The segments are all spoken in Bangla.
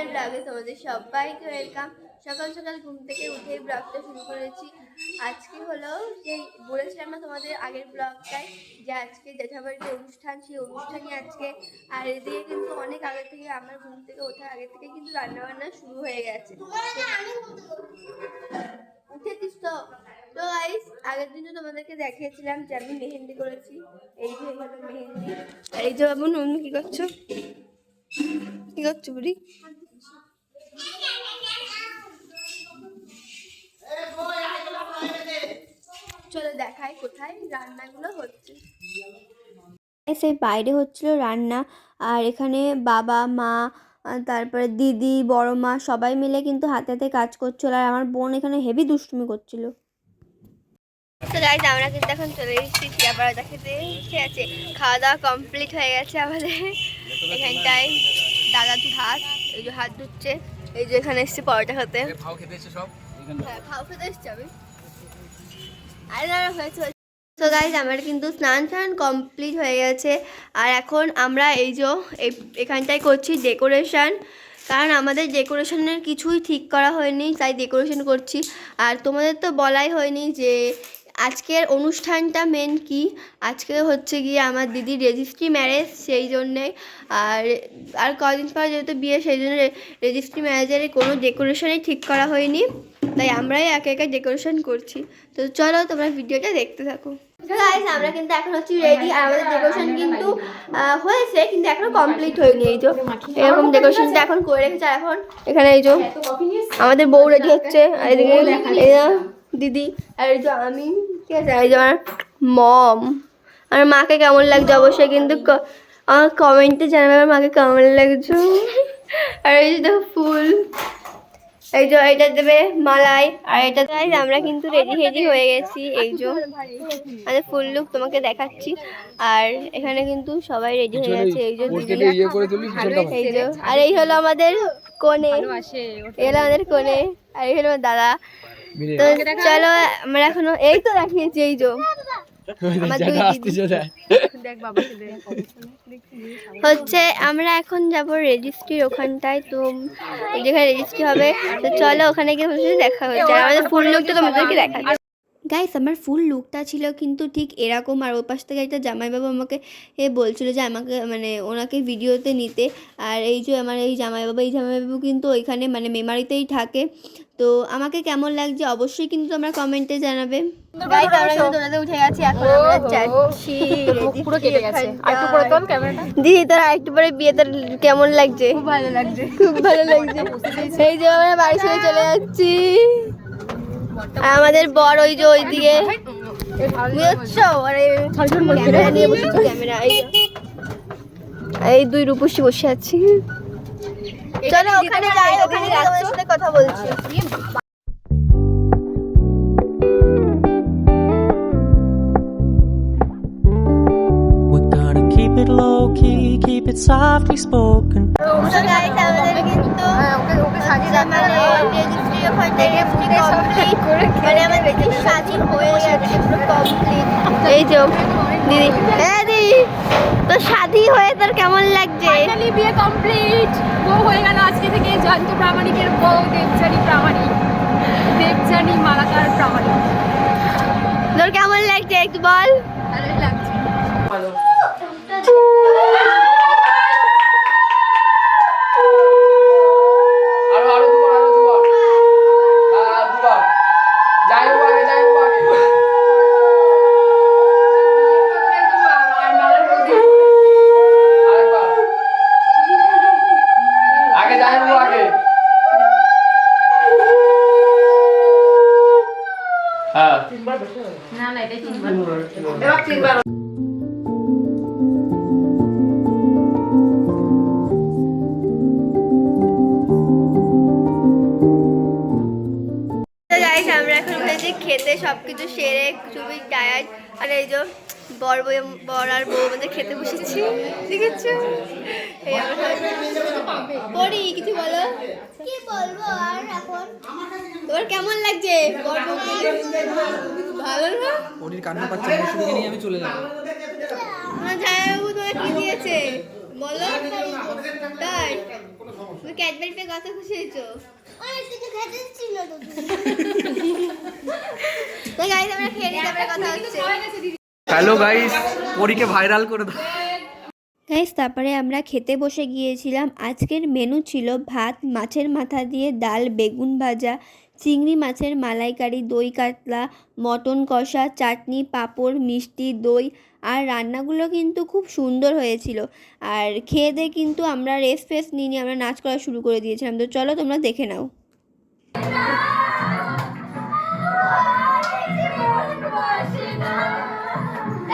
সকালের ব্লগে তোমাদের সবাইকে ওয়েলকাম সকাল সকাল ঘুম থেকে উঠে ব্লগটা শুরু করেছি। আজকে হলো যে বলেছিলাম না তোমাদের আগের ব্লগটায় যে আজকে জেঠাবাড়িতে অনুষ্ঠান, সেই অনুষ্ঠানই আজকে। আর এদিকে কিন্তু অনেক আগে থেকে আমার ঘুম থেকে ওঠার আগে থেকে কিন্তু রান্নাবান্না শুরু হয়ে গেছে। উঠেছিস তো? তো গাইস আগের দিন তো তোমাদেরকে দেখিয়েছিলাম যে আমি মেহেন্দি করেছি। এই যে মেহেন্দি। এই যে বাবু তুমি কি করছ? কি করছ বুড়ি? চলো দেখাই কোথায় রান্নাগুলো হচ্ছে। সেই বাইরে হচ্ছিল রান্না আর এখানে বাবা মা তারপরে দিদি বড় মা সবাই মিলে কিন্তু হাতে হাতে কাজ করছিল আর আমার বোন এখানে হেভি দুষ্টুমি করছিল। তো গাইজ আমরা কিন্তু এখন চলে এসেছি চিরাপাড়া খেতে। ঠিক আছে খাওয়া দাওয়া কমপ্লিট হয়ে গেছে আমাদের। এখানটায় দাদা হাত এই যে হাত ধুচ্ছে এই যে এখানে এসছে পরোটা খেতে। খাও খেতে এসে সব? হ্যাঁ খাও খেতে এসছে আমি। তো গাইজ আমার কিন্তু স্নান টান কমপ্লিট হয়ে গেছে। আর এখন আমরা এই যে এখানটায় করছি ডেকোরেশন কারণ আমাদের ডেকোরেশনের কিছুই ঠিক করা হয়নি, তাই ডেকোরেশন করছি। আর তোমাদের তো বলাই হয়নি যে আজকের অনুষ্ঠানটা মেন কি। আজকে হচ্ছে গিয়ে আমার দিদির রেজিস্ট্রি ম্যারেজ সেই জন্যে। আর আর কদিন পর যেহেতু বিয়ে, সেই জন্য রেজিস্ট্রি ম্যারেজের কোনো ডেকোরেশনই ঠিক করা হয়নি। তাই আমরাই একে একে ডেকোরেশন করছি। তো চলো তোমরা ভিডিওটা দেখতে থাকো। গাইস আমরা কিন্তু এখন হচ্ছে রেডি আর আমাদের ডেকোরেশন কিন্তু হয়েছে কিন্তু এখনও কমপ্লিট হয়নি এই যে। এরকম ডেকোরেশনটা এখন করে রেখেছে। এখন এখানে এই যে আমাদের বউ রেডি হচ্ছে। আর এদিকে দিদি আর এই যে আমি ঠিক আছে? এই যে আমার মম আর মাকে কেমন লাগছে? অবশ্যই কিন্তু আমার কমেন্টে জানাবে আমার মাকে কেমন লাগছে। আর এই যে ফুল। এই যে এটা দেবে মালাই আর এটা গাইজ আমরা কিন্তু রেডি রেডি হয়ে গেছি এই যে। আমাদের ফুল লুক তোমাকে দেখাচ্ছি। আর এখানে কিন্তু সবাই রেডি হয়ে গেছে এই যে ইয়ে এই যে আর এই হলো আমাদের কোনে এই হলো আমাদের কোনে আর এই হলো আমার দাদা। তো চলো আমরা এখনও এই তো দেখিয়েছি এই যে। হচ্ছে আমরা এখন যাব রেজিস্ট্রি ওখানটায় তো যেখানে রেজিস্ট্রি হবে তো চলো ওখানে গিয়ে দেখা হচ্ছে। আমাদের ফুল লোকটা তোমাদেরকে দেখা গাইস আমার ফুল লুকটা ছিল কিন্তু ঠিক এরকম আর ওর পাশ থেকে একটা জামাইবাবু আমাকে এ বলছিল যে আমাকে মানে ওনাকে ভিডিওতে নিতে। আর এই যে আমার এই জামাইবাবু এই জামাইবাবু কিন্তু ওইখানে মানে মেমারিতেই থাকে। তো আমাকে কেমন লাগছে অবশ্যই কিন্তু তোমরা কমেন্টে জানাবে। গাইস আমরা কিন্তু দোলাতে উঠে গেছি এখন আমরা যাচ্ছি। পুরো কেটে গেছে। আর একটু পরে তোল ক্যামেরাটা দিদি তোর আরেকটু পরে বিয়ে তোর কেমন লাগছে? খুব ভালো লাগছে। খুব ভালো লাগছে। এই যে আমরা বাড়ি ছেড়ে চলে যাচ্ছি। আর আমাদের বড় ওই যে বসেছি ক্যামেরা এই দুই রূপসী বসে আছি। চলো ওখানে যাই ওখানে সাথে কথা বলছি। Keep it low key, keep it softly spoken. মানে এই যে দিদি। হ্যাঁ দিদি তো স্বাধীন হয়ে তোর কেমন লাগছে? ফাইনালি বিয়ে কমপ্লিট বউ হয়ে গেল আজকে থেকে জয়ন্ত প্রামাণিকের বউ দেবজানি প্রামাণিক। দেবজানি মালাকার প্রামাণিক। তোর কেমন লাগছে একটু বল? ভালোই লাগছে। গাইস আমরা এখন উঠেছি খেতে সবকিছু সেরে খুবই টায়ার্ড আর এই যে বর বউ- বর আর বউ আমাদের খেতে বসেছি ঠিক আছে? এই আমরা পরি কিছু বলো? কি বলব আর এখন? তোমার কেমন লাগছে? বর বউ ভালো না? ওটির কান্না পাচ্ছে মৌসুমীকে নিয়ে আমি চলে যাব। আমার জামাইবাবু তোমাকে কি দিয়েছে? বলো। তাই? তুমি ক্যাডবেরি পেয়ে কত খুশি হয়েছো? তো গাইজ আমরা খেয়ে নিই তারপরে কথা হচ্ছে। হ্যালো গাইস পরীকে ভাইরাল করে দাও। গাইস তারপরে আমরা খেতে বসে গিয়েছিলাম। আজকের মেনু ছিল ভাত মাছের মাথা দিয়ে ডাল বেগুন ভাজা চিংড়ি মাছের মালাইকারি দই কাতলা মটন কষা চাটনি পাঁপড় মিষ্টি দই। আর রান্নাগুলো কিন্তু খুব সুন্দর হয়েছিল। আর খেয়ে দিয়ে কিন্তু আমরা রেস্ট ফেস্ট নিয়ে নিয়ে আমরা নাচ করা শুরু করে দিয়েছিলাম। তো চলো তোমরা দেখে নাও।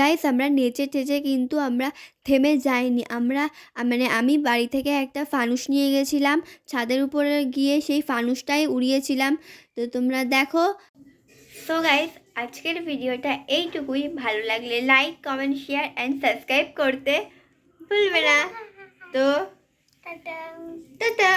guys আমরা নেচে টেচে কিন্তু আমরা থেমে যাইনি। আমরা মানে আমি বাড়ি থেকে একটা ফানুস নিয়ে গেছিলাম। ছাদের উপরে গিয়ে সেই ফানুসটাই উড়িয়েছিলাম। তো তোমরা দেখো। সো গাইস আজকের ভিডিওটা এইটুকুই। ভালো লাগলে like comment share and subscribe করতে ভুলবে না। তো টাটা।